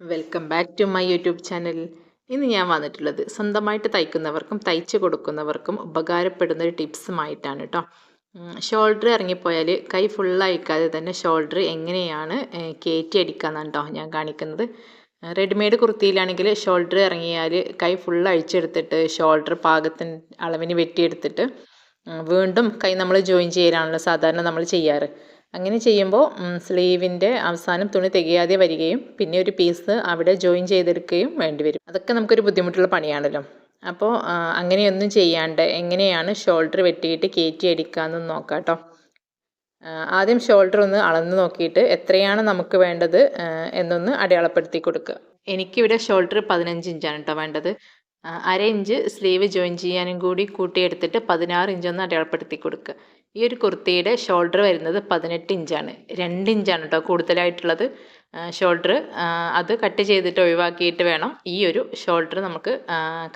Welcome back to my YouTube channel. ഇന്ന് ഞാൻ വന്നിട്ടുള്ളത് സ്വന്തമായിട്ട് തയ്ക്കുന്നവർക്കും തയ്ച്ച് കൊടുക്കുന്നവർക്കും ഉപകാരപ്പെടുന്ന ഒരു ടിപ്സുമായിട്ടാണ് കേട്ടോ. ഷോൾഡർ ഇറങ്ങിപ്പോയാൽ കൈ ഫുള്ളയക്കാതെ തന്നെ ഷോൾഡർ എങ്ങനെയാണ് കയറ്റി അടിക്കാന്നാണ് കേട്ടോ ഞാൻ കാണിക്കുന്നത്. റെഡിമെയ്ഡ് കുർത്തിയിലാണെങ്കിൽ ഷോൾഡർ ഇറങ്ങിയാൽ കൈ ഫുൾ അഴിച്ചെടുത്തിട്ട് ഷോൾഡർ പാകത്തിന് അളവിന് വെട്ടിയെടുത്തിട്ട് വീണ്ടും കൈ നമ്മൾ ജോയിൻ ചെയ്യലാണല്ലോ സാധാരണ നമ്മൾ ചെയ്യാറ്. അങ്ങനെ ചെയ്യുമ്പോൾ സ്ലീവിന്റെ അവസാനം തുണി തികയാതെ വരികയും പിന്നെ ഒരു പീസ് അവിടെ ജോയിൻ ചെയ്തെടുക്കുകയും വേണ്ടി വരും. അതൊക്കെ നമുക്കൊരു ബുദ്ധിമുട്ടുള്ള പണിയാണല്ലോ. അപ്പോൾ അങ്ങനെയൊന്നും ചെയ്യാണ്ട് എങ്ങനെയാണ് ഷോൾഡർ വെട്ടിയിട്ട് കയറ്റി അടിക്കാമെന്ന് നോക്കാം ആദ്യം ഷോൾഡർ ഒന്ന് അളന്ന് നോക്കിയിട്ട് എത്രയാണ് നമുക്ക് വേണ്ടത് എന്നൊന്ന് അടയാളപ്പെടുത്തി കൊടുക്കുക. എനിക്കിവിടെ ഷോൾഡർ പതിനഞ്ച് ഇഞ്ചാണ് കേട്ടോ വേണ്ടത്. അര ഇഞ്ച് സ്ലീവ് ജോയിൻ ചെയ്യാനും കൂടി കൂട്ടിയെടുത്തിട്ട് പതിനാറ് ഇഞ്ചൊന്ന് അടയാളപ്പെടുത്തി കൊടുക്കുക. ഈ ഒരു കുർത്തിയുടെ ഷോൾഡർ വരുന്നത് പതിനെട്ട് ഇഞ്ചാണ് രണ്ട് ഇഞ്ചാണ് കേട്ടോ കൂടുതലായിട്ടുള്ളത്. ഷോൾഡർ അത് കട്ട് ചെയ്തിട്ട് ഒഴിവാക്കിയിട്ട് വേണം ഈ ഒരു ഷോൾഡർ നമുക്ക്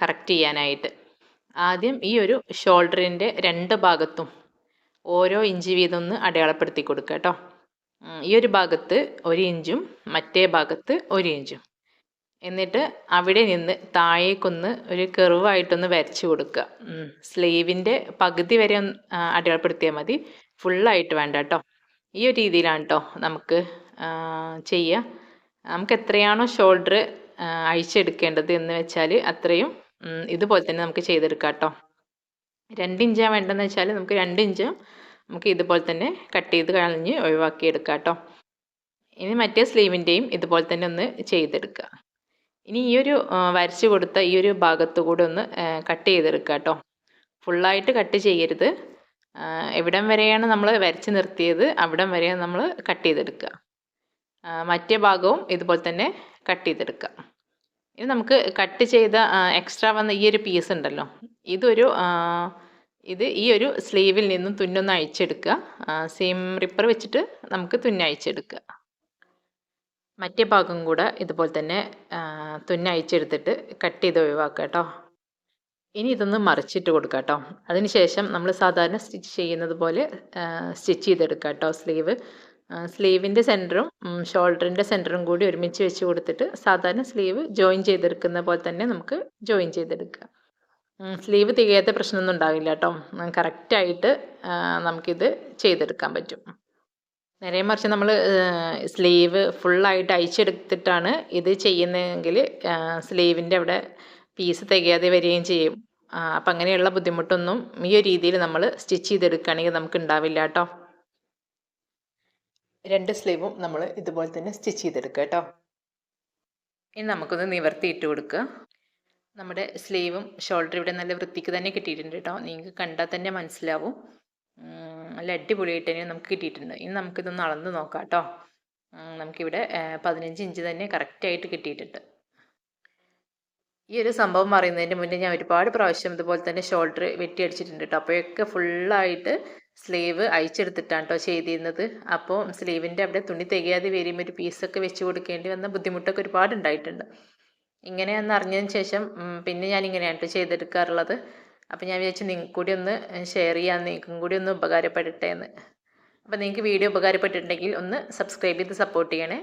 കറക്റ്റ് ചെയ്യാനായിട്ട്. ആദ്യം ഈ ഒരു ഷോൾഡറിന്റെ രണ്ട് ഭാഗത്തും ഓരോ ഇഞ്ച് വീതം ഒന്ന് അടയാളപ്പെടുത്തി കൊടുക്കുക കേട്ടോ ഈ ഒരു ഭാഗത്ത് ഒരു ഇഞ്ചും മറ്റേ ഭാഗത്ത് ഒരു ഇഞ്ചും എന്നിട്ട് അവിടെ നിന്ന് താഴേക്കൊന്ന് ഒരു കെറിവായിട്ടൊന്ന് വരച്ചു കൊടുക്കുക. സ്ലീവിന്റെ പകുതി വരെ ഒന്ന് അടയാളപ്പെടുത്തിയാൽ മതി. ഫുള്ളായിട്ട് വേണ്ട കേട്ടോ. ഈ ഒരു രീതിയിലാണ് കേട്ടോ നമുക്ക് ചെയ്യുക. നമുക്ക് എത്രയാണോ ഷോൾഡർ അഴിച്ചെടുക്കേണ്ടത് എന്ന് വെച്ചാൽ അത്രയും ഇതുപോലെ തന്നെ നമുക്ക് ചെയ്തെടുക്കാം കേട്ടോ. രണ്ട് ഇഞ്ചാണ് വേണ്ടതെന്ന് വെച്ചാൽ നമുക്ക് രണ്ട് ഇഞ്ചും നമുക്ക് ഇതുപോലെ തന്നെ കട്ട് ചെയ്ത് കളഞ്ഞ് ഒഴിവാക്കി എടുക്കാം കേട്ടോ. ഇനി മറ്റേ സ്ലീവിന്റെയും ഇതുപോലെ തന്നെ ഒന്ന് ചെയ്തെടുക്കുക. ഇനി ഈ ഒരു വരച്ച് കൊടുത്ത ഈ ഒരു ഭാഗത്തു കൂടെ ഒന്ന് കട്ട് ചെയ്തെടുക്കുക കേട്ടോ ഫുള്ളായിട്ട് കട്ട് ചെയ്യരുത്. എവിടം വരെയാണ് നമ്മൾ വരച്ച് നിർത്തിയത് അവിടം വരെ നമ്മൾ കട്ട് ചെയ്തെടുക്കുക മറ്റേ ഭാഗവും ഇതുപോലെ തന്നെ കട്ട് ചെയ്തെടുക്കുക ഇനി നമുക്ക് കട്ട് ചെയ്ത എക്സ്ട്രാ വന്ന ഈ ഒരു പീസ് ഉണ്ടല്ലോ ഇതൊരു ഇത് ഈ ഒരു സ്ലീവിൽ നിന്നും തുന്നൊന്ന് അഴിച്ചെടുക്കുക സെയിം റിപ്പർ വെച്ചിട്ട് നമുക്ക് തുന്നയച്ചെടുക്കുക മറ്റേ ഭാഗം കൂടെ ഇതുപോലെ തന്നെ തുന്ന അയച്ചെടുത്തിട്ട് കട്ട് ചെയ്ത് ഒഴിവാക്കുക കേട്ടോ. ഇനി ഇതൊന്ന് മറിച്ചിട്ട് കൊടുക്കുക കേട്ടോ. അതിനുശേഷം നമ്മൾ സാധാരണ സ്റ്റിച്ച് ചെയ്യുന്നത് പോലെ സ്റ്റിച്ച് ചെയ്തെടുക്കുക കേട്ടോ സ്ലീവ്. സ്ലീവിന്റെ സെന്ററും ഷോൾഡറിന്റെ സെന്ററും കൂടി ഒരുമിച്ച് വെച്ച് കൊടുത്തിട്ട് സാധാരണ സ്ലീവ് ജോയിൻ ചെയ്തെടുക്കുന്ന പോലെ തന്നെ നമുക്ക് ജോയിൻ ചെയ്തെടുക്കുക. സ്ലീവ് തികയാത്ത പ്രശ്നമൊന്നും ഉണ്ടാവില്ല കേട്ടോ. കറക്റ്റായിട്ട് നമുക്കിത് ചെയ്തെടുക്കാൻ പറ്റും. നേരെ മറിച്ച് നമ്മൾ സ്ലീവ് ഫുള്ളായിട്ട് അയച്ചെടുത്തിട്ടാണ് ഇത് ചെയ്യുന്നതെങ്കിൽ സ്ലീവിന്റെ അവിടെ പീസ് തികയാതെ വരികയും ചെയ്യും. അപ്പം അങ്ങനെയുള്ള ബുദ്ധിമുട്ടൊന്നും ഈ ഒരു രീതിയിൽ നമ്മൾ സ്റ്റിച്ച് ചെയ്തെടുക്കുകയാണെങ്കിൽ നമുക്ക് ഉണ്ടാവില്ല കേട്ടോ. രണ്ട് സ്ലീവും നമ്മൾ ഇതുപോലെ തന്നെ സ്റ്റിച്ച് ചെയ്തെടുക്കുക കേട്ടോ. ഇനി നമുക്കൊന്ന് നിവർത്തിയിട്ട് കൊടുക്കുക. നമ്മുടെ സ്ലീവും ഷോൾഡർ ഇവിടെ നല്ല വൃത്തിക്ക് തന്നെ കിട്ടിയിട്ടുണ്ട് കേട്ടോ. നിങ്ങൾക്ക് കണ്ടാൽ തന്നെ മനസ്സിലാവും. നല്ല അടിപൊളിയായിട്ട് തന്നെ നമുക്ക് കിട്ടിയിട്ടുണ്ട്. ഇനി നമുക്കിതൊന്ന് അളന്ന് നോക്കാം കേട്ടോ. നമുക്കിവിടെ പതിനഞ്ച് ഇഞ്ച് തന്നെ കറക്റ്റായിട്ട് കിട്ടിയിട്ടുണ്ട്. ഈ ഒരു സംഭവം പറയുന്നതിന് മുന്നേ ഞാൻ ഒരുപാട് പ്രാവശ്യം ഇതുപോലെ തന്നെ ഷോൾഡർ വെട്ടി അടിച്ചിട്ടുണ്ട് കേട്ടോ. അപ്പോഴൊക്കെ ഫുള്ളായിട്ട് സ്ലീവ് അയച്ചെടുത്തിട്ടാണ് കേട്ടോ ചെയ്തിരുന്നത്. അപ്പോൾ സ്ലീവിന്റെ അവിടെ തുണി തികയാതെ വരുമ്പോൾ ഒരു പീസൊക്കെ വെച്ച് കൊടുക്കേണ്ടി വന്ന ബുദ്ധിമുട്ടൊക്കെ ഒരുപാട് ഉണ്ടായിട്ടുണ്ട്. ഇങ്ങനെയെന്ന് അറിഞ്ഞതിന് ശേഷം പിന്നെ ഞാൻ ഇങ്ങനെയാണ് കേട്ടോ ചെയ്തെടുക്കാറുള്ളത്. അപ്പോൾ ഞാൻ വിചാരിച്ചു നിങ്ങൾക്ക് കൂടി ഒന്ന് ഷെയർ ചെയ്യാൻ നിങ്ങൾക്കും കൂടി ഒന്ന് ഉപകാരപ്പെടട്ടെ എന്ന് അപ്പോൾ നിങ്ങൾക്ക് വീഡിയോ ഉപകാരപ്പെട്ടിട്ടുണ്ടെങ്കിൽ ഒന്ന് സബ്സ്ക്രൈബ് ചെയ്ത് സപ്പോർട്ട് ചെയ്യണേ.